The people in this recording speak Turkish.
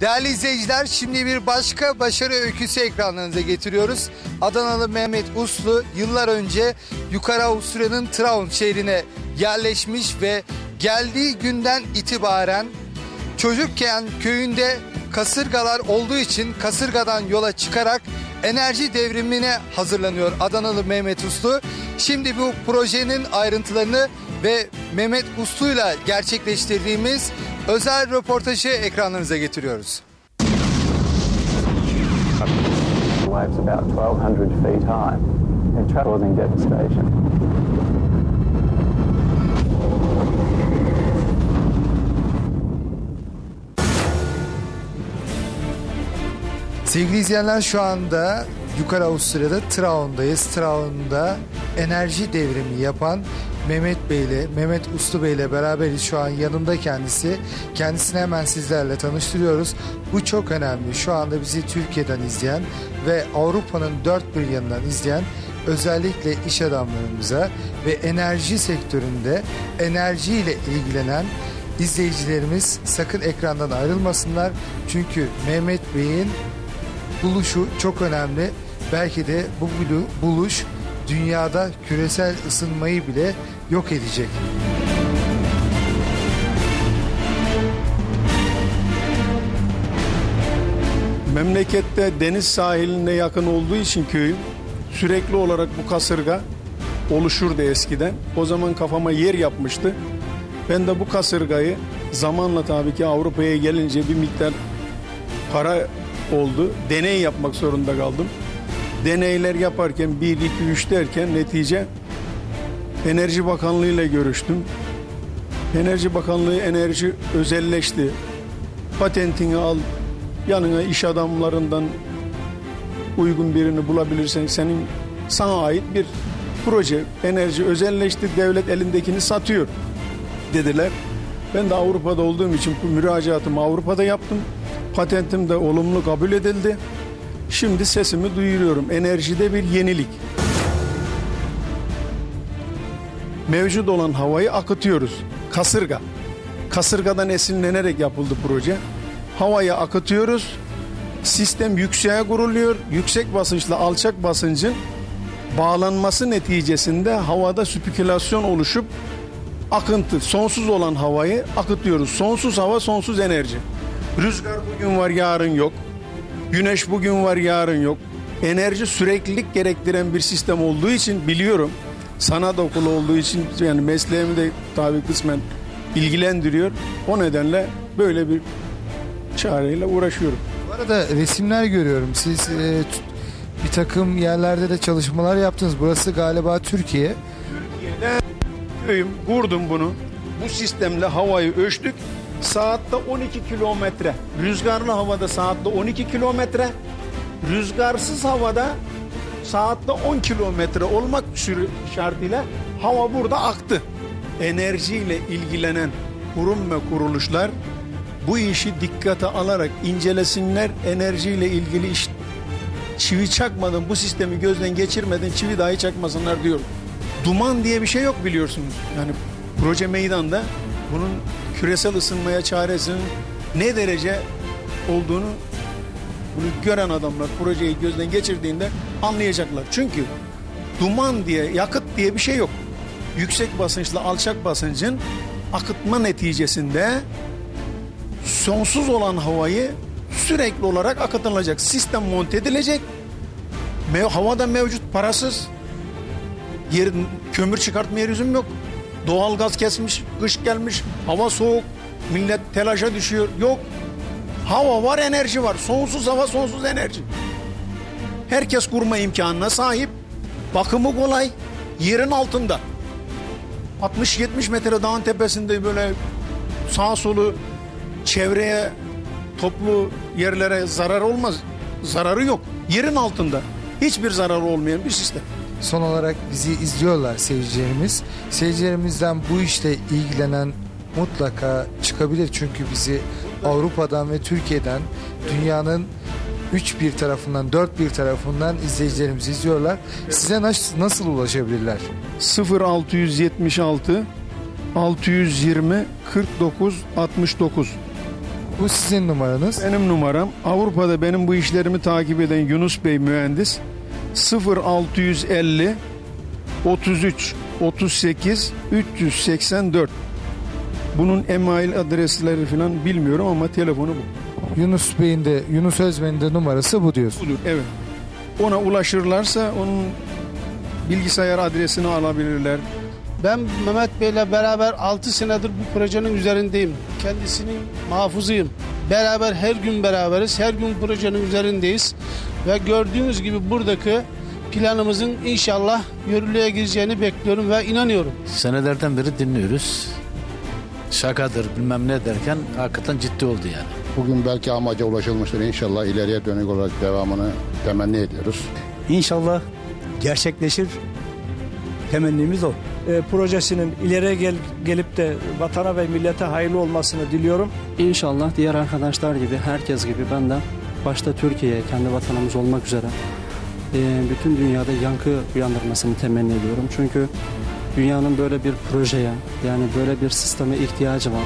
Değerli izleyiciler şimdi bir başka başarı öyküsü ekranlarınıza getiriyoruz. Adanalı Mehmet Uslu yıllar önce Yukarı Avusturya'nın Traun şehrine yerleşmiş ve geldiği günden itibaren çocukken köyünde kasırgalar olduğu için kasırgadan yola çıkarak enerji devrimine hazırlanıyor Adanalı Mehmet Uslu. Şimdi bu projenin ayrıntılarını ve Mehmet Uslu'yla gerçekleştirdiğimiz özel röportajı ekranlarınıza getiriyoruz. waves about 1,200 feet high and causing devastation. Sevgili izleyenler şu anda Yukarı Avusturya'da Traun'dayız. Traun'da enerji devrimi yapan Mehmet Bey ile Mehmet Uslu Bey ile beraberiz. Şu an yanımda kendisi. Kendisini hemen sizlerle tanıştırıyoruz. Bu çok önemli. Şu anda bizi Türkiye'den izleyen ve Avrupa'nın dört bir yanından izleyen özellikle iş adamlarımıza ve enerji sektöründe enerjiyle ilgilenen izleyicilerimiz sakın ekrandan ayrılmasınlar. Çünkü Mehmet Bey'in buluşu çok önemli. Belki de bu bulu- buluş dünyada küresel ısınmayı bile yok edecek. Memlekette deniz sahiline yakın olduğu için köyüm sürekli olarak bu kasırga oluşurdu eskiden. O zaman kafama yer yapmıştı. Ben de bu kasırgayı zamanla tabii ki Avrupa'ya gelince bir miktar para oldu. Deney yapmak zorunda kaldım. Deneyler yaparken 1, 2, 3 derken netice Enerji Bakanlığı ile görüştüm. Enerji Bakanlığı enerji özelleşti. Patentini al, yanına iş adamlarından uygun birini bulabilirsen senin sana ait bir proje enerji özelleşti devlet elindekini satıyor dediler. Ben de Avrupa'da olduğum için bu müracaatımı Avrupa'da yaptım. Patentim de olumlu kabul edildi. Şimdi sesimi duyuruyorum. Enerjide bir yenilik. Mevcut olan havayı akıtıyoruz. Kasırga. Kasırgadan esinlenerek yapıldı proje. Havayı akıtıyoruz. Sistem yükseğe kuruluyor. Yüksek basınçla alçak basıncın bağlanması neticesinde havada spikülasyon oluşup akıntı, sonsuz olan havayı akıtıyoruz. Sonsuz hava, sonsuz enerji. Rüzgar bugün var, yarın yok. Güneş bugün var, yarın yok. Enerji süreklilik gerektiren bir sistem olduğu için biliyorum. Sanat okulu olduğu için yani mesleğimi de tabii kısmen ilgilendiriyor. O nedenle böyle bir çareyle uğraşıyorum. Bu arada resimler görüyorum. Siz e, bir takım yerlerde de çalışmalar yaptınız. Burası galiba Türkiye. Köyüm kurdum bunu. Bu sistemle havayı ölçtük. Saatte 12 kilometre. Rüzgarlı havada saatte 12 kilometre. Rüzgarsız havada saatte 10 kilometre olmak şartıyla hava burada aktı. Enerjiyle ilgilenen kurum ve kuruluşlar bu işi dikkate alarak incelesinler. Enerjiyle ilgili iş çivi çakmadan bu sistemi gözden geçirmeden çivi dahi çakmasınlar diyorum. Duman diye bir şey yok biliyorsunuz. Yani proje meydanda bunun küresel ısınmaya çaresinin ne derece olduğunu bunu gören adamlar projeyi gözden geçirdiğinde anlayacaklar. Çünkü duman diye, yakıt diye bir şey yok. Yüksek basınçla alçak basıncın akıtma neticesinde sonsuz olan havayı sürekli olarak akıtılacak. Sistem monte edilecek. Me- havada mevcut parasız. Yer, kömür çıkartmaya lüzum yok. Doğal gaz kesmiş, kış gelmiş, hava soğuk, millet telaşa düşüyor. Yok. Hava var, enerji var. Sonsuz hava, sonsuz enerji. Herkes kurma imkanına sahip. Bakımı kolay. Yerin altında. 60-70 metre dağın tepesinde böyle sağ solu çevreye toplu yerlere zarar olmaz. Zararı yok. Yerin altında. Hiçbir zararı olmayan bir sistem. Son olarak bizi izliyorlar seyircilerimiz. Seyircilerimizden bu işte ilgilenen mutlaka çıkabilir. Çünkü bizi Avrupa'dan ve Türkiye'den dünyanın üç bir tarafından, dört bir tarafından izleyicilerimiz izliyorlar. Size nasıl, nasıl ulaşabilirler? 0676 620 49 69 Bu sizin numaranız. Benim numaram Avrupa'da benim bu işlerimi takip eden Yunus Bey mühendis 0650 33 38 384 bunun email adresleri falan bilmiyorum ama telefonu bu. Yunus Bey'in de Yunus Özmen'in de numarası bu diyorsun. Budur evet. Ona ulaşırlarsa onun bilgisayar adresini alabilirler. Ben Mehmet Bey'le beraber 6 senedir bu projenin üzerindeyim. Kendisinin mahfuzuyum. Beraber her gün beraberiz. Her gün projenin üzerindeyiz. Ve gördüğünüz gibi buradaki planımızın inşallah yürürlüğe gireceğini bekliyorum ve inanıyorum. Senelerden beri dinliyoruz. Şakadır bilmem ne derken hakikaten ciddi oldu yani. Bugün belki amaca ulaşılmıştır. İnşallah ileriye dönük olarak devamını temenni ediyoruz. İnşallah gerçekleşir. Temennimiz o. e, projesinin ileriye gel, gelip de vatana ve millete hayırlı olmasını diliyorum. İnşallah diğer arkadaşlar gibi, herkes gibi ben de başta Türkiye, kendi vatanımız olmak üzere e, bütün dünyada yankı uyandırmasını temenni ediyorum. Çünkü dünyanın böyle bir projeye, yani böyle bir sisteme ihtiyacı var.